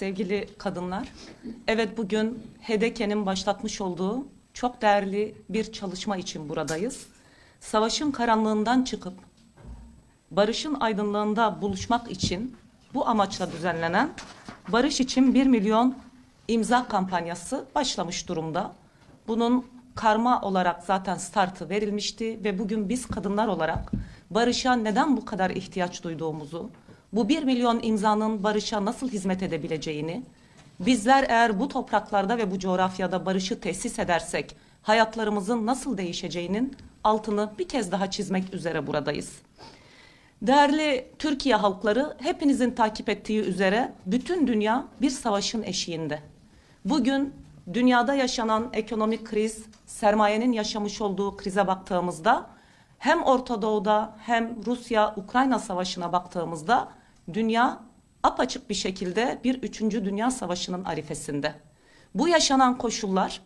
sevgili kadınlar. Evet bugün HDK'nin başlatmış olduğu çok değerli bir çalışma için buradayız. Savaşın karanlığından çıkıp barışın aydınlığında buluşmak için bu amaçla düzenlenen Barış için 1 milyon imza kampanyası başlamış durumda. Bunun karma olarak zaten startı verilmişti ve bugün biz kadınlar olarak barışa neden bu kadar ihtiyaç duyduğumuzu, bu 1 milyon imzanın barışa nasıl hizmet edebileceğini, bizler eğer bu topraklarda ve bu coğrafyada barışı tesis edersek hayatlarımızın nasıl değişeceğinin altını bir kez daha çizmek üzere buradayız. Değerli Türkiye halkları hepinizin takip ettiği üzere bütün dünya bir savaşın eşiğinde. Bugün dünyada yaşanan ekonomik kriz, sermayenin yaşamış olduğu krize baktığımızda hem Orta Doğu'da hem Rusya-Ukrayna savaşına baktığımızda dünya apaçık bir şekilde bir üçüncü dünya savaşının arifesinde. Bu yaşanan koşullar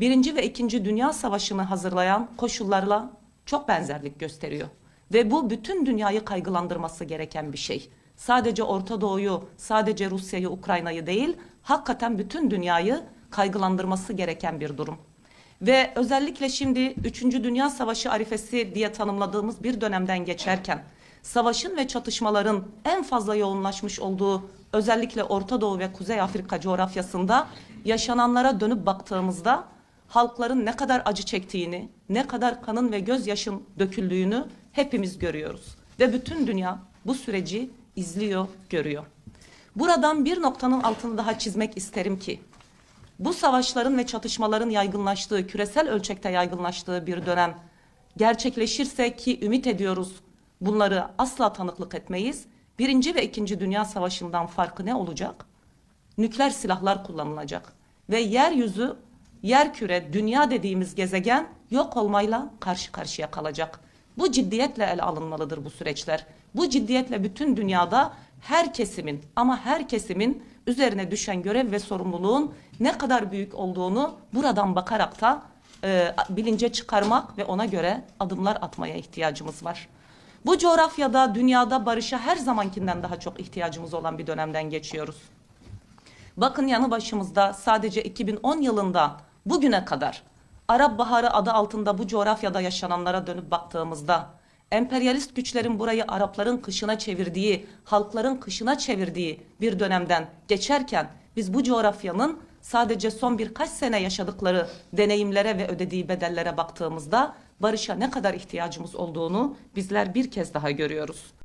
birinci ve ikinci dünya savaşını hazırlayan koşullarla çok benzerlik gösteriyor. Ve bu bütün dünyayı kaygılandırması gereken bir şey. Sadece Orta Doğu'yu, sadece Rusya'yı, Ukrayna'yı değil, hakikaten bütün dünyayı kaygılandırması gereken bir durum. Ve özellikle şimdi 3. Dünya Savaşı arifesi diye tanımladığımız bir dönemden geçerken savaşın ve çatışmaların en fazla yoğunlaşmış olduğu özellikle Orta Doğu ve Kuzey Afrika coğrafyasında yaşananlara dönüp baktığımızda halkların ne kadar acı çektiğini, ne kadar kanın ve gözyaşın döküldüğünü hepimiz görüyoruz. Ve bütün dünya bu süreci izliyor, görüyor. Buradan bir noktanın altını daha çizmek isterim ki bu savaşların ve çatışmaların yaygınlaştığı, küresel ölçekte yaygınlaştığı bir dönem gerçekleşirse ki ümit ediyoruz bunları asla tanıklık etmeyiz. Birinci ve ikinci Dünya Savaşı'ndan farkı ne olacak? Nükleer silahlar kullanılacak. Ve yeryüzü, yer küre, dünya dediğimiz gezegen yok olmayla karşı karşıya kalacak. Bu ciddiyetle ele alınmalıdır bu süreçler. Bu ciddiyetle bütün dünyada her kesimin ama her kesimin üzerine düşen görev ve sorumluluğun ne kadar büyük olduğunu buradan bakarak da e, bilince çıkarmak ve ona göre adımlar atmaya ihtiyacımız var. Bu coğrafyada, dünyada barışa her zamankinden daha çok ihtiyacımız olan bir dönemden geçiyoruz. Bakın yanı başımızda sadece 2010 yılında bugüne kadar Arap Baharı adı altında bu coğrafyada yaşananlara dönüp baktığımızda emperyalist güçlerin burayı Arapların kışına çevirdiği, halkların kışına çevirdiği bir dönemden geçerken biz bu coğrafyanın sadece son birkaç sene yaşadıkları deneyimlere ve ödediği bedellere baktığımızda barışa ne kadar ihtiyacımız olduğunu bizler bir kez daha görüyoruz.